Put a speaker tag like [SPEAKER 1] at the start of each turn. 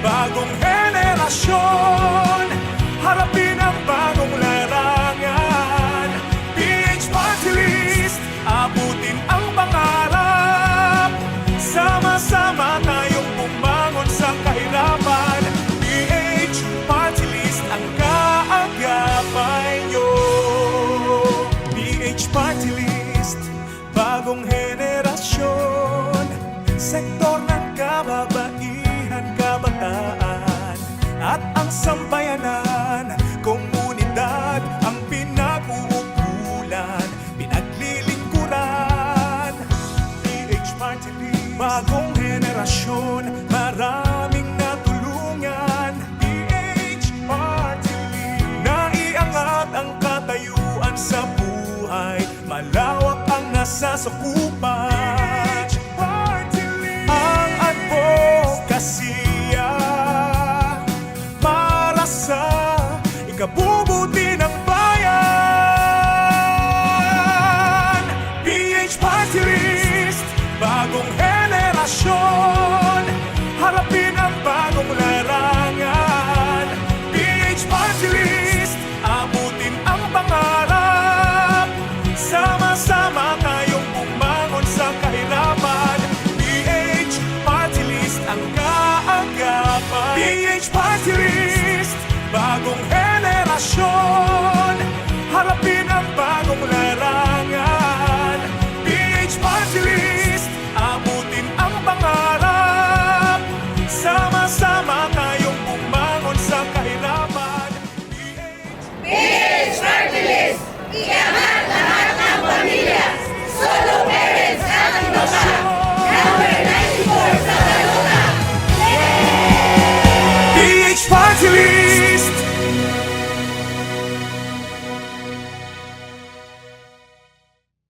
[SPEAKER 1] Bagong henerasyon Harapin ang bagong larangan. PH Party List Abutin ang pangarap. Sama-sama tayong bumangon sa kahirapan. PH Party List ang kaagapay nyo. PH Party List Bagong henerasyon. Sektor ng kababaihan, Sambayanan Komunidad ang pinag-uukulan Pinaglilingkuran. PH Party List Bagong henerasyon Maraming natulungan. PH Party List Naiangat ang katayuan sa buhay. Malawak ang nasasakupan List Bagong henerasyon